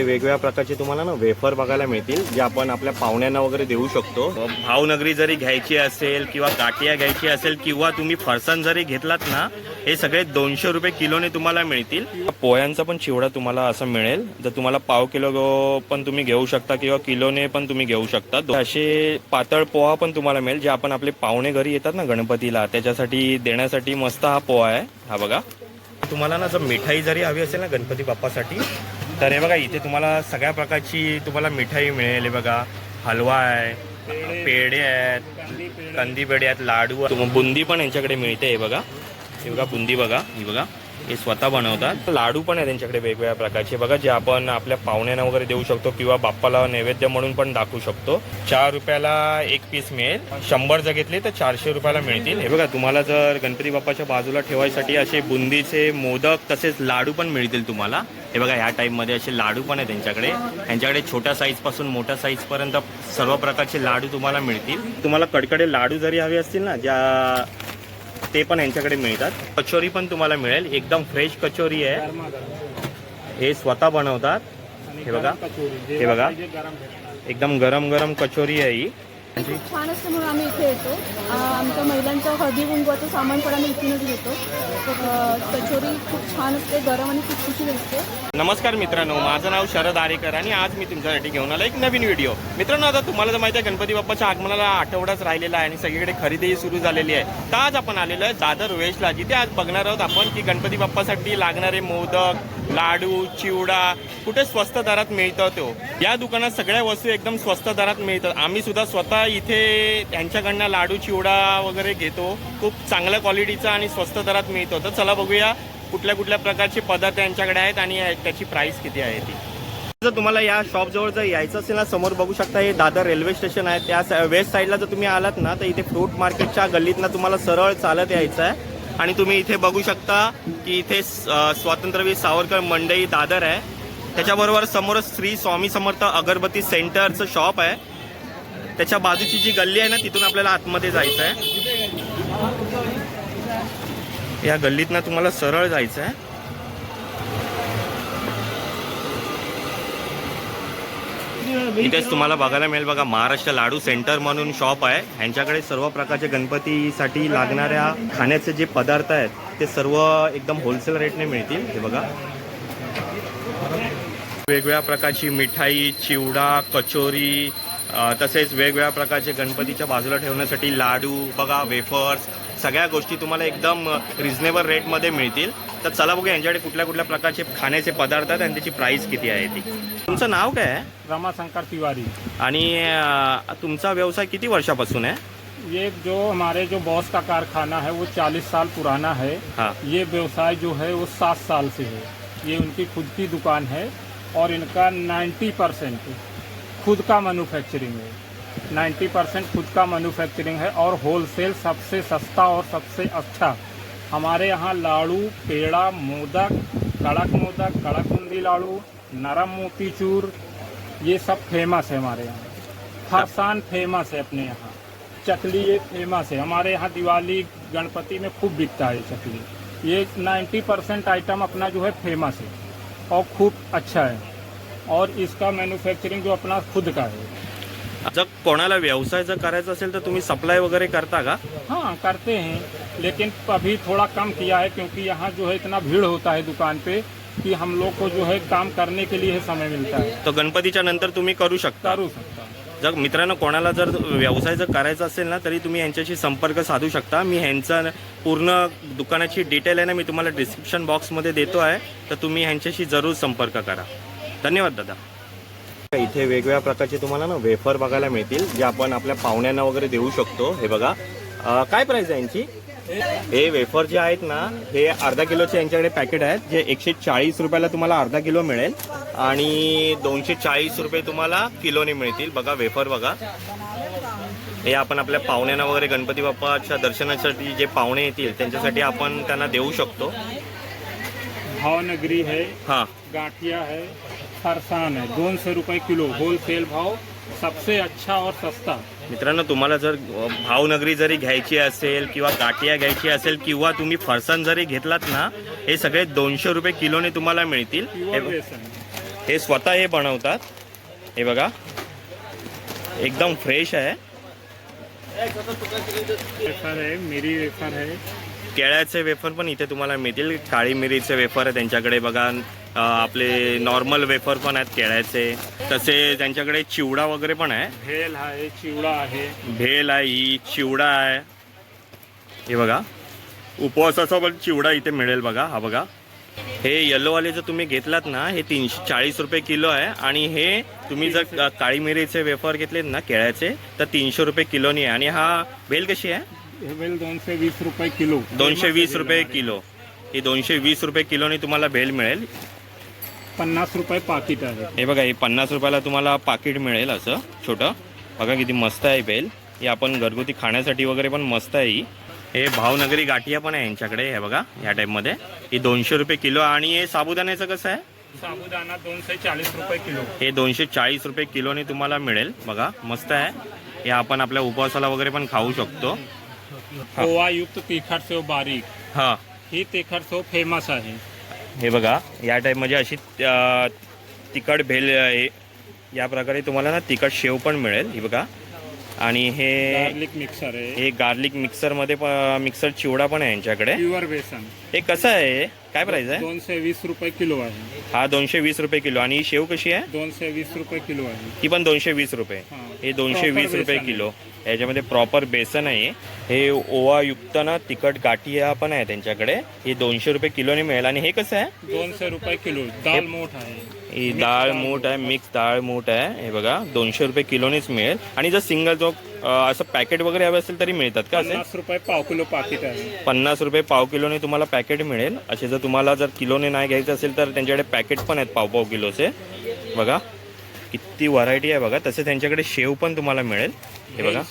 वेगवेगळ्या प्रकारचे तुम्हाला ना वेफर बघायला मिळतील जे आपण आपल्या पाहुण्यांना वगैरे देऊ शकतो. भावनगरी जरी घ्यायची असेल किंवा गाठिया घ्यायची असेल किंवा तुम्ही फरसाण जरी घेतलात ना हे सगळे दोनशे रुपये किलोने तुम्हाला मिळतील. पोह्यांचा पण चिवडा तुम्हाला असं मिळेल. जर तुम्हाला पाव किलो पण तुम्ही घेऊ शकता किंवा किलोने पण तुम्ही घेऊ शकता. असे पातळ पोहा पण तुम्हाला मिळेल जे आपण आपले पाहुणे घरी येतात ना गणपतीला त्याच्यासाठी देण्यासाठी मस्त हा पोहा आहे. हा बघा. तुम्हाला ना जर मिठाई जरी हवी असेल ना गणपती बाप्पासाठी तर हे बघा इथे तुम्हाला सगळ्या प्रकारची तुम्हाला मिठाई मिळेल. हे बघा हलवा आहे पेढे आहेत कंदी पेढे आहेत लाडू आहेत बुंदी पण यांच्याकडे मिळते हे बघा. हे बघा बुंदी बघा ही बघा. हे स्वतः बनवतात. लाडू पण आहे त्यांच्याकडे वेगवेगळ्या प्रकारचे. बघा जे आपण आपल्या पाहुण्यांना वगैरे देऊ शकतो किंवा बाप्पाला नैवेद्य म्हणून पण दाखवू शकतो. चार रुपयाला एक पीस मिळेल. शंभर जर घेतले तर चारशे रुपयाला मिळतील. हे बघा तुम्हाला जर गणपती बाप्पाच्या बाजूला ठेवायसाठी असे बुंदीचे मोदक तसेच लाडू पण मिळतील तुम्हाला. हे बघा ह्या टाईपमध्ये असे लाडू पण आहे त्यांच्याकडे. त्यांच्याकडे छोट्या साईजपासून मोठ्या साईजपर्यंत सर्व प्रकारचे लाडू तुम्हाला मिळतील. तुम्हाला कडकडे लाडू जरी हवे असतील ना ज्या ते पण यांच्याकडे मिळतात. कचोरी पण तुम्हाला मिळेल. एकदम फ्रेश कचोरी आहे. हे स्वतः बनवतात. हे बघा. हे बघा. एकदम गरम गरम कचोरी आहे ही. खूप छान असतं म्हणून आम्ही इथे येतो. आमच्या महिलांचं हळदी कुंकवाचं सामान पण आम्ही इथूनच घेतो. कचोरी खूप छान असते गरम आणि खूप खुशी असते नमस्कार मित्रांनो माझं नाव शरद आरेकर आणि आज मी तुमच्यासाठी घेऊन आलो एक नवीन व्हिडिओ. मित्रांनो आता तुम्हाला तर माहिती आहे गणपती बाप्पाच्या आगमनाला आठवडाच राहिलेला आहे आणि सगळीकडे खरेदीही सुरू झालेली आहे. तर आज आपण आलेलो आहे दादर वेस्टला जिथे आज बघणार आहोत आपण की गणपती बाप्पासाठी लागणारे मोदक लाडू चिवडा कुठे स्वस्त दरात मिळतं तो? या दुकानात सगळ्या वस्तू एकदम स्वस्त दरात मिळतात. आम्ही सुद्धा स्वतः इथे त्यांच्याकडनं लाडू चिवडा वगैरे घेतो. खूप चांगल्या क्वालिटीचा आणि स्वस्त दरात मिळतो. तर चला बघूया कुठल्या कुठल्या प्रकारचे पदार्थ यांच्याकडे आहेत आणि त्याची प्राइस किती आहे ती. जर तुम्हाला या शॉप जवळ जर यायचं असेल ना समोर बघू शकता हे दादर रेल्वे स्टेशन आहे. त्या वेस्ट साईडला जर तुम्ही आलात ना तर इथे फ्रूट मार्केटच्या गल्लीतनं तुम्हाला सरळ चालत यायचं आहे. आणि तुम्ही इथे बघू शकता की इथे स्वातंत्र्यवीर सावरकर मंडई दादर आहे. त्याच्याबरोबर समोरच श्री स्वामी समर्थ अगरबत्ती सेंटरचं शॉप आहे. त्याच्या बाजूची जी गल्ली आहे ना तिथून आपल्याला आतमध्ये जायचं आहे या गल्लीतनं तुम्हाला सरळ जायचं आहे इथेच तुम्हाला बघायला मिळेल बघा महाराष्ट्र लाडू सेंटर म्हणून शॉप आहे. ह्यांच्याकडे सर्व प्रकारचे गणपतीसाठी लागणाऱ्या खाण्याचे जे पदार्थ आहेत ते सर्व एकदम होलसेल रेटने मिळतील. हे बघा. वेगवेगळ्या प्रकारची मिठाई चिवडा कचोरी तसेच वेगवेगळ्या प्रकारचे गणपतीच्या बाजूला ठेवण्यासाठी लाडू बघा वेफर्स सगळ्या गोष्टी तुम्हाला एकदम रिझनेबल रेटमध्ये मिळतील. तर चला बघूया यांच्याकडे कुठल्या कुठल्या प्रकारचे खाण्याचे पदार्थ आहेत आणि त्याची प्राइस किती आहे ती. तुमचं नाव काय आहे? रमाशंकर तिवारी. आणि अ, तुमचा व्यवसाय किती वर्षापासून आहे? ये जो हमारे जो बॉस का कारखाना है वो 40 साल पुराना है। हाँ। ये व्यवसाय जो है वो सात साल से है। ये उनकी खुद की दुकान है और इनका 90 परसेंट खुद का मैन्युफैक्चरिंग है। 90 परसेंट खुद का मैन्युफैक्चरिंग है और होलसेल सबसे सस्ता और सबसे अच्छा हमारे यहाँ लाड़ू पेड़ा मोदक कड़क मोदक कड़क बूंदी लाड़ू नरम मोतीचूर ये सब फेमस है हमारे यहाँ। फरसान फेमस है अपने यहाँ। चकली ये फेमस है। हमारे यहाँ दिवाली गणपति में खूब बिकता है चकली। ये 90 परसेंट आइटम अपना जो है फेमस है और खूब अच्छा है। और इसका मैन्युफैक्चरिंग जो अपना खुद का है। जर कोणाला व्यवसाय जर करायचा असेल तर तुम्ही सप्लाय वगैरे करता का? हाँ करते हैं। लेकिन अभी थोड़ा कम किया है क्योंकि यहाँ जो है इतना भीड़ होता है दुकान पे कि हम लोग को जो है काम करने के लिए समय मिलता है। तर गणपतीच्या नंतर तुम्ही करू शकता? करू सकता हूँ जर मित्रांनो कोणाला जर व्यवसाय जर करायचा असेल ना तरी तुम्ही यांच्याशी संपर्क साधू शकता. मी ह्यांचा पूर्ण दुकानाची डिटेल आहे ना मी तुम्हाला डिस्क्रिप्शन बॉक्समध्ये देतो आहे. तर तुम्ही ह्यांच्याशी जरूर संपर्क करा. धन्यवाद दादा. इथे वेगवेगळ्या प्रकारचे तुम्हाला ना वेफर बघायला मिळतील जे आपण आपल्या पाहुण्यांना वगैरे देऊ शकतो. हे बघा. अं, काय प्राइस आहे यांची? हे वेफर जे आहेत ना हे अर्धा किलोचे यांच्याकडे पॅकेट आहेत जे एकशे चाळीस रुपयाला तुम्हाला अर्धा किलो मिळेल आणि दोनशे चाळीस रुपये तुम्हाला किलोने मिळतील. बघा वेफर बघा. हे आपण आपल्या पाहुण्यांना वगैरे गणपती बाप्पाच्या दर्शनासाठी जे पाहुणे येतील त्यांच्यासाठी आपण त्यांना देऊ शकतो. भावनगरी है हां. गाठिया है फरसान है दोन सौ रुपये किलो होलसेल भाव सबसे अच्छा और सस्ता. मित्रांनो तुम्हाला जर भावनगरी जरी घ्यायची असेल किंवा गाठिया घ्यायची असेल किंवा तुम्ही फरसाण जरी घेतलात ना हे सगळे दोनशे रुपये किलोने तुम्हाला मिळतील. हे स्वतः हे बनवतात. हे बघा एकदम फ्रेश आहे. मेरी वेफर है केळ्याचे वेफर पण इथे तुम्हाला मिळतील. काळी मिरीचे वेफर आहे त्यांच्याकडे बघा. आपले नॉर्मल वेफर पण आहेत केळ्याचे. तसे त्यांच्याकडे चिवडा वगैरे पण आहे. भेल है चिवड़ा है भेल आहे ही चिवडा आहे. हे बघा. उपवासाचा पण चिवडा इथे मिळेल बघा. हा बघा. हे येल्लोवाले जर तुम्ही घेतलात ना हे तीनशे चाळीस रुपये किलो आहे. आणि हे तुम्ही जर काळी मिरीचे वेफर घेतलेत ना केळ्याचे तर तीनशे रुपये किलोनी आहे. आणि हा भेल कशी आहे? भेल दोनशे वीस रुपये किलो. दोनशे वीस रुपये किलो. ही दोनशे वीस रुपये किलोनी तुम्हाला भेल मिळेल. पन्नास रुपये पाकिट आहे. हे बघा हे पन्नास रुपयाला तुम्हाला पाकिट मिळेल असं छोटं. बघा किती मस्त आहे बेल. ही आपण घरगुती खाण्यासाठी वगैरे पण मस्त आहे ही. हे भावनगरी गाठिया पण आहे यांच्याकडे हे बघा या टाईपमध्ये ही दोनशे रुपये किलो आणि हे साबुदाण्याचं कसं आहे? साबुदाना दोनशे चाळीस रुपये किलो. हे दोनशे चाळीस रुपये किलोने तुम्हाला मिळेल. बघा मस्त आहे. हे आपण आपल्या उपवासाला वगैरे पण खाऊ शकतो. पोहा युक्त तिखट सेव बारीक. हां. ही तिखट सेव फेमस आहे. हे बघा या टाईपमध्ये अशी तिखट भेल आहे. या प्रकारे तुम्हाला ना तिखट शेव पण मिळेल ही बघा. आणि हे गार्लिक मिक्सर आहे. हे गार्लिक मिक्सरमध्ये मिक्सर चिवडा पण आहे यांच्याकडे. प्युअर बेसन. हे कसं आहे? काय प्राईस आहे? दोनशे वीस रुपये किलो आहे. हा दोनशे वीस रुपये किलो. आणि ही शेव कशी आहे? दोनशे वीस रुपये किलो आहे. ती पण दोनशे वीस रुपये. हा. दोनशे वीस रुपये किलो. याच्यामध्ये प्रॉपर बेसन आहे. हे ओवा युक्त ना तिखट गाठिया पण आहे त्यांच्याकडे. हे दोनशे रुपये किलोने मिळेल. आणि हे कसं आहे? दोनशे रुपये किलो. दाल मोठ आहे. ही डाळ मूठ आहे मिक्स डाळ मूठ आहे. हे बघा दोनशे रुपये किलोनेच मिळेल. आणि जर सिंगल जो असं पॅकेट वगैरे हवे असेल तरी मिळतात का पन्नास रुपये पाव किलो पाकिट आहे. पन्नास रुपये पाव किलोने तुम्हाला पॅकेट मिळेल. असे जर तुम्हाला जर किलोने नाही घ्यायचं असेल तर त्यांच्याकडे पॅकेट पण आहेत पाव पाव किलोचे. बघा. किती व्हरायटी आहे बघा. तसे त्यांच्याकडे शेव पण तुम्हाला मिळेल. हे बघा.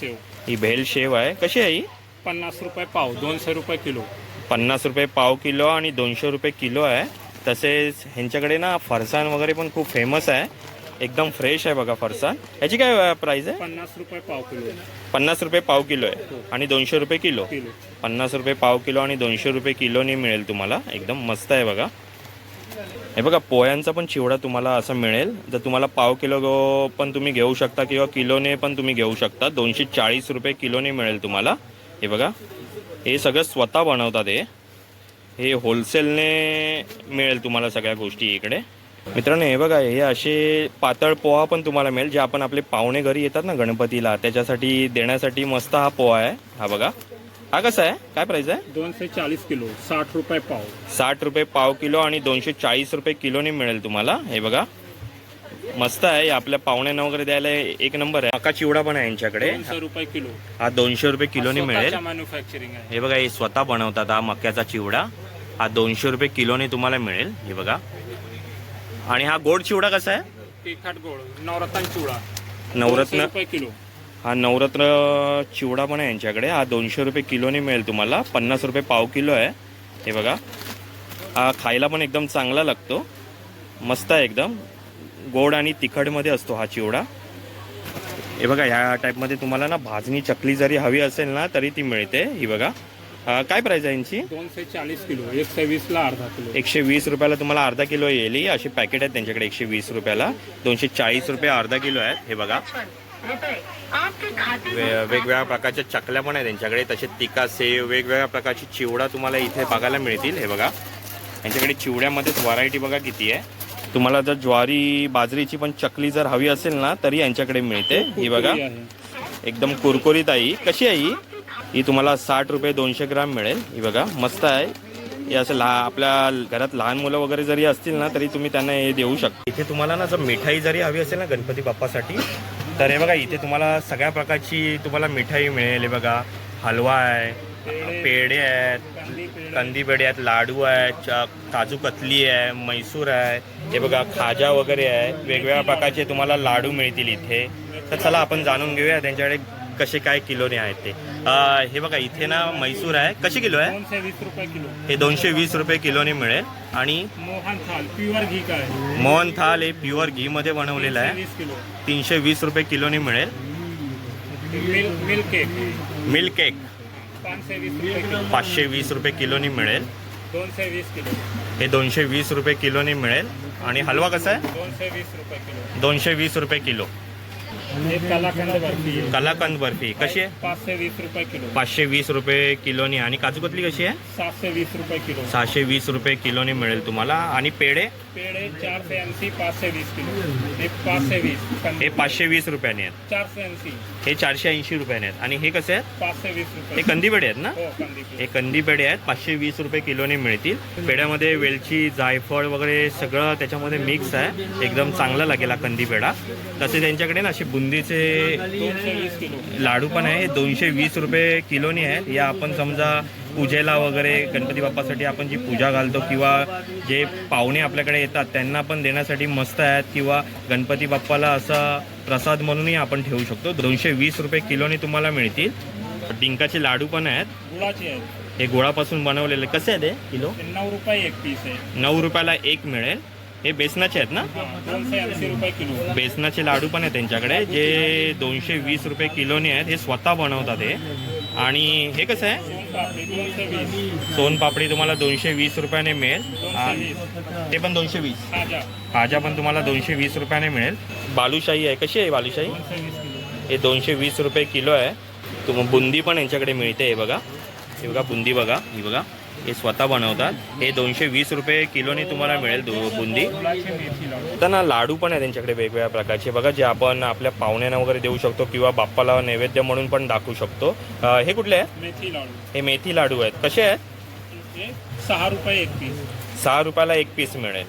ही भेल शेव आहे. कशी आहे ही? पन्नास रुपये पाव दोनशे रुपये किलो. पन्नास रुपये पाव किलो आणि दोनशे रुपये किलो आहे. तसेच ह्यांच्याकडे ना फरसाण वगैरे पण खूप फेमस आहे. एकदम फ्रेश आहे बघा फरसाण. याची काय प्राईस आहे? पन्नास रुपये पाव किलो पन्नास रुपये पाव किलो आहे. आणि दोनशे रुपये किलो. किलो. पन्नास रुपये पाव किलो आणि दोनशे रुपये किलोने मिळेल तुम्हाला. एकदम मस्त आहे बघा. हे बघा पोह्यांचा पण चिवडा तुम्हाला असं मिळेल. जर तुम्हाला पाव किलो पण तुम्ही घेऊ शकता किंवा किलोने पण तुम्ही घेऊ शकता. दोनशे चाळीस रुपये किलोने मिळेल तुम्हाला. हे बघा हे सगळं स्वतः बनवतात हे. हे होलसेलने मिळेल तुम्हाला सगळ्या गोष्टी इकडे. मित्रांनो हे बघा हे असे पातळ पोहा पण तुम्हाला मिळेल जे आपण आपले पाहुणे घरी येतात ना गणपतीला त्याच्यासाठी देण्यासाठी मस्त हा पोहा आहे. हा बघा. हा कसा आहे? काय प्राईस आहे? दोनशे चाळीस किलो साठ रुपये पाव. साठ रुपये पाव किलो आणि दोनशे चाळीस रुपये किलोने मिळेल तुम्हाला. हे बघा. मस्त आहे. आपल्या पाहुण्यांना वगैरे द्यायला एक नंबर आहे. मका चिवडा पण आहे यांच्याकडे. दोनशे रुपये किलो. हा दोनशे रुपये किलोने मिळेल. मॅन्युफॅक्चरिंग आहे. हे बघा हे स्वतः बनवतात हा मक्याचा चिवडा. हा दोनशे रुपये किलोने तुम्हाला मिळेल. हे बघा. आणि हा गोड चिवडा कसा आहे? तिखट गोड नवरत्न चिवडा. नवरत्न रुपये किलो. हा नवरत्न चिवडा पण आहे यांच्याकडे. हा दोनशे रुपये किलोने मिळेल तुम्हाला. पन्नास रुपये पाव किलो आहे. हे बघा. हा खायला पण एकदम चांगला लागतो. मस्त आहे एकदम. गोड आणि तिखटमध्ये असतो हा चिवडा. हे बघा ह्या टाईपमध्ये तुम्हाला ना भाजणी चकली जरी हवी असेल ना तरी ती मिळते. ही बघा. काय प्राईस आहे यांची? दोनशे चाळीस किलो. एकशे वीस ला अर्धा किलो. एकशे वीस रुपयाला तुम्हाला अर्धा किलो येईल. अशी पॅकेट आहेत त्यांच्याकडे एकशे वीस रुपयाला. दोनशे चाळीस रुपये अर्धा किलो आहेत. हे बघा. वेगवेगळ्या प्रकारच्या चकल्या पण आहेत त्यांच्याकडे तसे तिका सेव वेगवेगळ्या प्रकारची चिवडा तुम्हाला इथे बघायला मिळतील हे बघा. यांच्याकडे चिवड्यामध्येच व्हरायटी बघा किती आहे. तुम्हाला जर ज्वारी बाजरीची पण चकली जर हवी असेल ना तरी यांच्याकडे मिळते. ही बघा. कुरकुरी आहे. एकदम कुरकुरीत आहे ही. कशी आहे ही? ही तुम्हाला साठ रुपये दोनशे ग्राम मिळेल. ही बघा मस्त आहे. हे असं लहा आपल्या घरात लहान मुलं वगैरे जरी असतील ना तरी तुम्ही त्यांना हे देऊ शकता. इथे तुम्हाला ना जर मिठाई जरी हवी असेल ना गणपती बाप्पासाठी तर हे बघा इथे तुम्हाला सगळ्या प्रकारची तुम्हाला मिठाई मिळेल. हे बघा हलवा आहे पेढे. आहेत कांदी पेढे. आहेत लाडू आहे च काजू कतली आहे म्हैसूर आहे. हे बघा खाजा वगैरे आहे. वेगवेगळ्या प्रकारचे तुम्हाला लाडू मिळतील इथे. तर चला आपण जाणून घेऊया त्यांच्याकडे कसे काय किलोने आहेत ते. हे बघा इथे ना म्हैसूर आहे. कशी किलो आहे? दोनशे वीस रुपये किलो. हे दोनशे वीस रुपये किलोने मिळेल. आणि मोहन थाल प्युअर घी का आहे मोहन थाल हे प्युअर घीमध्ये बनवलेलं आहे. वीस किलो. तीनशे वीस रुपये किलोने मिळेल. Milk milk cake. Milk cake. पाचशे वीस रुपये किलो. पाचशे वीस रुपये किलोनी मिळेल. दोनशे वीस किलो. हे दोनशे वीस रुपये किलोने मिळेल. आणि हलवा कसा आहे? दोनशे वीस रुपये किलो. दोनशे वीस रुपये किलो. कलाकंद बर्फी. आहे कलाकंद बर्फी. कशी आहे? पाचशे वीस रुपये किलो. पाचशे वीस रुपये किलोनी. आणि काजू कतली कशी आहे? सातशे वीस रुपये किलो. सहाशे वीस रुपये किलोने मिळेल तुम्हाला. आणि पेढे? पेड़े चारशे ऐंशी पाचशे वीस किलो. हे पाचशे वीस. हे पाचशे वीस रुपयाने आहेत. चारशे ऐंशी. हे चारशे ऐंशी रुपयाने आहेत. आणि हे कसे आहेत? पाचशे वीस हे रुपये कंदी पेढे आहेत ना? हो कंदी हे कंदी पेढे आहेत. पाचशे वीस रुपये किलोने मिळतील. पेढ्यामध्ये वेलची जायफळ वगैरे सगळं त्याच्यामध्ये मिक्स आहे. एकदम चांगला लागेल हा कंदी पेढा. तसे त्यांच्याकडे ना असे बुंदीचे दोनशे वीस किलो. लाडू पण आहे. हे दोनशे वीस रुपये किलोनी आहेत. या आपण समजा पूजेला वगैरे गणपती बाप्पासाठी आपण जी पूजा घालतो किंवा जे पाहुणे आपल्याकडे येतात त्यांना पण देण्यासाठी मस्त आहेत किंवा गणपती बाप्पाला असा प्रसाद म्हणूनही आपण ठेवू शकतो. दोनशे वीस रुपये किलोनी तुम्हाला मिळतील. डिंकाचे लाडू पण आहेत. गुळाची आहे हे गुळापासून बनवलेले कसे आहेत हे किलो? हे नऊ रुपये एक पीस आहे. नऊ रुपयाला एक मिळेल. हे बेसनाचे आहेत ना? दोनशे ऐंशी रुपये किलो. बेसनाचे लाडू पण आहेत त्यांच्याकडे. जे दोनशे वीस रुपये किलोने आहेत हे स्वतः बनवतात हे. आणि हे कसं आहे? सोनपापडी तुम्हाला दोनशे वीस रुपयाने मिळेल. ते पण दोनशे वीस. भाज्या. पण तुम्हाला दोनशे वीस रुपयाने मिळेल. बालुशाही आहे. कशी आहे बालुशाही? हे दोनशे वीस रुपये किलो आहे. तुम बुंदी पण यांच्याकडे मिळते हे बघा. हे बघा बुंदी बघा ही बघा. हे स्वतः बनवतात. हे दोनशे वीस रुपये किलोने तुम्हाला मिळेल दो- बुंदी. तर ना लाडू पण आहे त्यांच्याकडे वेगवेगळ्या प्रकारचे. बघा जे आपण आपल्या पाहुण्यांना वगैरे देऊ शकतो किंवा बाप्पाला नैवेद्य म्हणून पण दाखवू शकतो. अं, हे कुठले मेथी लाडू. हे मेथी लाडू आहेत. कसे आहेत? हे सहा रुपये एक पीस. सहा रुपयाला एक पीस मिळेल.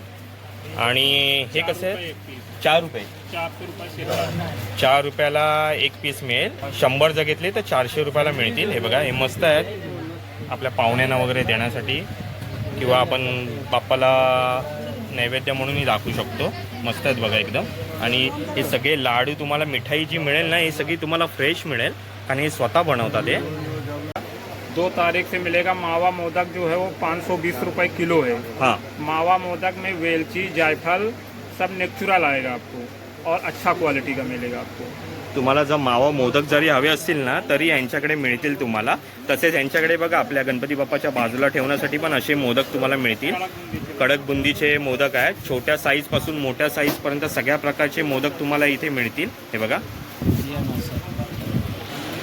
आणि हे चार कसे आहेत? रुपये एक पीस. चार रुपये. चारशे रुपये शेकडा चार रुपयाला एक पीस मिळेल. शंभर जर घेतले तर चारशे रुपयाला मिळतील. हे बघा हे मस्त आहेत. आपल्या पाहुण्यांना वगैरे देण्यासाठी किंवा आपण बाप्पाला नैवेद्य म्हणूनही दाखवू शकतो. मस्त आहेत बघा एकदम. आणि हे सगळे लाडू तुम्हाला मिठाई जी मिळेल ना ही सगळी तुम्हाला फ्रेश मिळेल. आणि हे स्वतः बनवतात हे. दो तारीख से मिलेगा मावा मोदक जो है वो पाँच सौ बीस रुपये किलो है। हां। मावा मोदक में वेलची जायफल सब नेचुरल आएगा आपको और अच्छा क्वालिटी का मिलेगा आपको। तुम्हाला जर मावा मोदक जरी हवे असतील ना तरी यांच्याकडे मिळतील तुम्हाला. तसेच यांच्याकडे बघा आपल्या गणपती बाप्पाच्या बाजूला ठेवण्यासाठी पण असे मोदक तुम्हाला मिळतील. कड़क बुंदीचे मोदक आहेत. छोट्या साईजपासून मोठ्या साईजपर्यंत सगळ्या प्रकारचे मोदक तुम्हाला इथे मिळतील. हे बघा.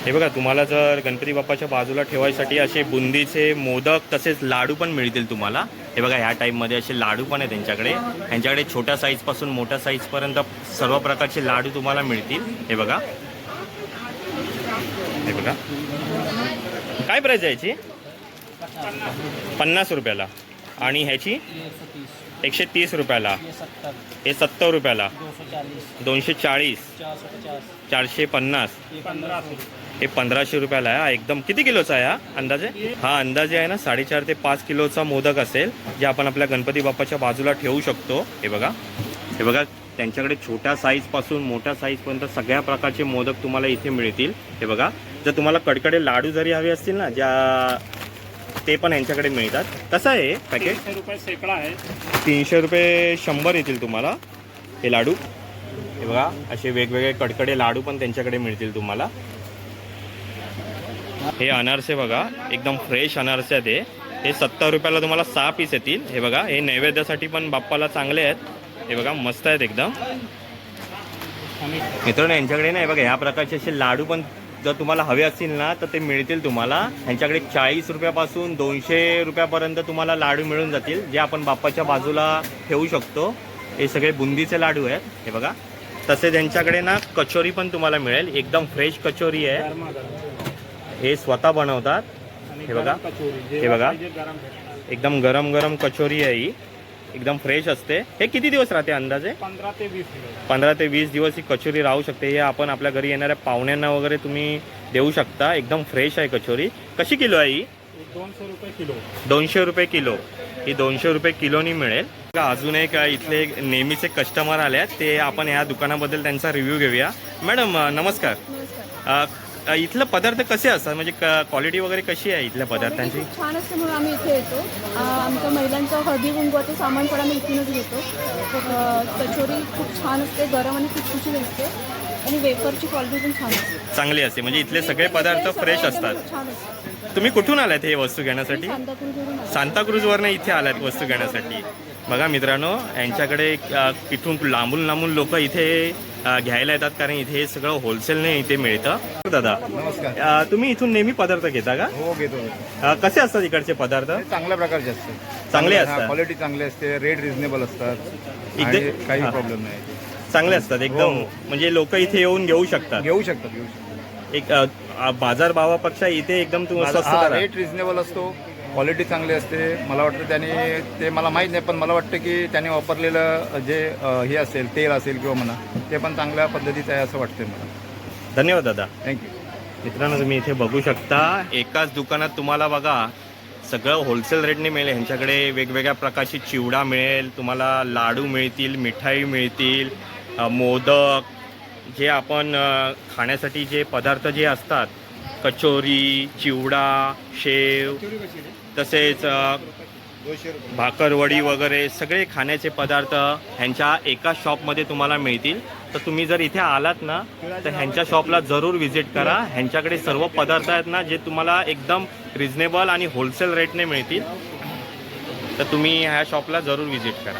हे बघा तुम्हाला जर गणपती बाप्पाच्या बाजूला ठेवायसाठी असे बुंदीचे मोदक तसेच लाडू पण मिळतील तुम्हाला. हे बघा ह्या टाईपमध्ये असे लाडू पण आहे त्यांच्याकडे. यांच्याकडे छोट्या साईजपासून मोठ्या साईजपर्यंत सर्व प्रकारचे लाडू तुम्हाला मिळतील. हे बघा. हे बघा. काय प्राईज आहे याची? पन्नास रुपयाला. आणि ह्याची? एकशे तीस रुपयाला. हे सत्तर रुपयाला. दोनशे चाळीस. चारशे पन्नास. हे पंधराशे रुपयाला आहे. एकदम किती किलोचा आहे हा अंदाजे? हा अंदाजे आहे ना साडेचार ते पाच किलोचा मोदक असेल जे आपण आपल्या गणपती बाप्पाच्या बाजूला ठेवू शकतो. हे बघा. हे बघा त्यांच्याकडे छोट्या साईजपासून मोठ्या साईजपर्यंत सगळ्या प्रकारचे मोदक तुम्हाला इथे मिळतील. हे बघा जर तुम्हाला कडकडे लाडू जरी हवे असतील ना ज्या ते पण यांच्याकडे मिळतात. कसं आहे पॅकेट तीन सौ रुपये सैकड़ा है तीनशे रुपये शंभर येतील तुम्हाला हे लाडू. हे बघा असे वेगवेगळे कडकडे लाडू पण त्यांच्याकडे मिळतील तुम्हाला. हे अनारसे बघा एकदम फ्रेश अनारसे आहेत हे. सत्तर रुपयाला तुम्हाला सहा पीस येतील. हे बघा हे नैवेद्यासाठी पण बाप्पाला चांगले आहेत. हे बघा मस्त आहेत एकदम. मित्रांनो यांच्याकडे ना हे बघा ह्या प्रकारचे असे लाडू पण जर तुम्हाला हवे असतील ना तर ते मिळतील तुम्हाला. यांच्याकडे चाळीस रुपयापासून दोनशे रुपयापर्यंत तुम्हाला लाडू मिळून जातील जे आपण बाप्पाच्या बाजूला ठेवू शकतो. हे सगळे बुंदीचे लाडू आहेत हे बघा. तसेच यांच्याकडे ना कचोरी पण तुम्हाला मिळेल. एकदम फ्रेश कचोरी आहे. हे स्वतः बनवतात. हे बघा. हे बघा. एकदम गरम गरम कचोरी आहे ही. एकदम फ्रेश असते. हे किती दिवस राहते अंदाजे? पंधरा ते वीस पंधरा ते वीस दिवस ही कचोरी राहू शकते. हे आपण आपल्या घरी येणाऱ्या पाहुण्यांना वगैरे तुम्ही देऊ शकता. एकदम फ्रेश आहे कचोरी. कशी किलो आहे ही? दोनशे रुपये किलो. दोनशे रुपये किलो. ही दोनशे रुपये किलोनी मिळेल. अजून एक इथले नेहमीचे कस्टमर आले आहेत ते आपण या दुकानाबद्दल त्यांचा रिव्ह्यू घेऊया. मॅडम नमस्कार. इथलं पदार्थ कसे असतात? म्हणजे क्वालिटी वगैरे कशी आहे इथल्या पदार्थांची? खूप छान असते म्हणून आम्ही इथे येतो. आमच्या महिलांचं हळदी कुंकवाचं सामान पण आम्ही इथूनच घेतो. कचोरी खूप छान असते गरम आणि खुशखुशीत असते आणि वेफरची क्वालिटी पण छान असते. चांगली असते. म्हणजे इथले सगळे पदार्थ फ्रेश असतात. तुम्ही कुठून आलात हे वस्तू घेण्यासाठी? सांताक्रूजवरून इथे आलात वस्तू घेण्यासाठी. बघा मित्रांनो यांच्याकडे इथून लांबून लांबून लोक इथे घ्यायला येतात कारण इथे हे सगळं होलसेलने इथे मिळतं. दादा नमस्कार. तुम्ही इथून नेहमी पदार्थ घेता का? हो घेतो अ, कसे असतात इकडचे पदार्थ? चांगल्या प्रकारचे असतात. चांगले असतात. क्वालिटी चांगली असते रेट रिझनेबल असतात इथे- आणि काही हा. प्रॉब्लेम नाही. चांगले असतात एकदम. हो. म्हणजे लोक इथे येऊन घेऊ शकतात. घेऊ शकतात घेऊ शकतात. एक बाजार भावापेक्षा इथे एकदम स्वस्त दरात. रेट रिझनेबल असतो. क्वालिटी चांगली असते. मला वाटतं त्याने ते मला माहीत नाही पण मला वाटतं की त्याने वापरलेलं जे हे असेल तेल असेल किंवा म्हणा ते पण चांगल्या पद्धतीचं आहे असं वाटतंय मला. धन्यवाद दादा. थँक्यू मित्रांनो तुम्ही इथे बघू शकता एकाच दुकानात तुम्हाला बघा सगळं होलसेल रेटने मिळेल. ह्यांच्याकडे वेगवेगळ्या प्रकारची चिवडा मिळेल तुम्हाला लाडू मिळतील मिठाई मिळतील मोदक जे आपण खाण्यासाठी जे पदार्थ जे असतात कचोरी चिवडा शेव तसेच भाकरवडी वगैरे सगळे खाण्याचे पदार्थ ह्यांच्या एका शॉपमध्ये तुम्हाला मिळतील. तर तुम्ही जर इथे आलात ना तर ह्यांच्या शॉपला जरूर व्हिजिट करा. ह्यांच्याकडे सर्व पदार्थ आहेत ना जे तुम्हाला एकदम रिजनेबल आणि होलसेल रेटने मिळतील. तर तुम्ही ह्या शॉपला जरूर व्हिजिट करा.